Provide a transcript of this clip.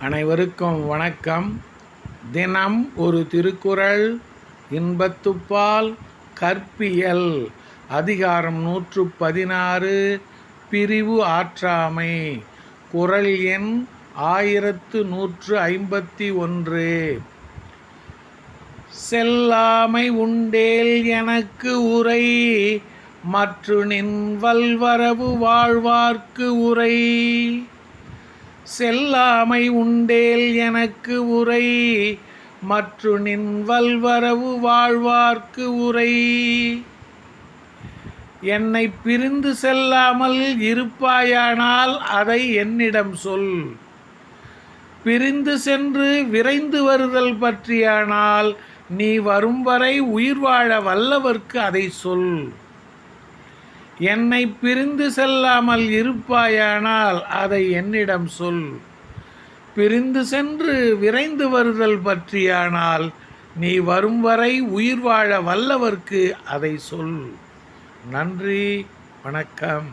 அனைவருக்கும் வணக்கம். தினம் ஒரு திருக்குறள் இன்பத்துப்பால் கற்பியல் அதிகாரம் நூற்று பதினாறு பிரிவு ஆற்றாமை குறள் எண் ஆயிரத்து நூற்று ஐம்பத்தி ஒன்று. செல்லாமை உண்டேல் எனக்கு உரை மற்று நின் வல்வரவு வாழ்வார்க்கு உரை. செல்லாமை உண்டேல் எனக்கு உரை. மற்று நின் வல்வரவு வாழ்வார்க்கு உரை. என்னை பிரிந்து செல்லாமல் இருப்பாயானால் அதை என்னிடம் சொல். பிரிந்து சென்று விரைந்து வருதல் பற்றியானால் நீ வரும் வரை உயிர் வாழ வல்லவர்க்கு அதை சொல். என்னை பிரிந்து செல்லாமல் இருப்பாயானால் அதை என்னிடம் சொல். பிரிந்து சென்று விரைந்து வருதல் பற்றியானால் நீ வரும் வரை உயிர் வாழ வல்லவர்க்கு அதை சொல். நன்றி வணக்கம்.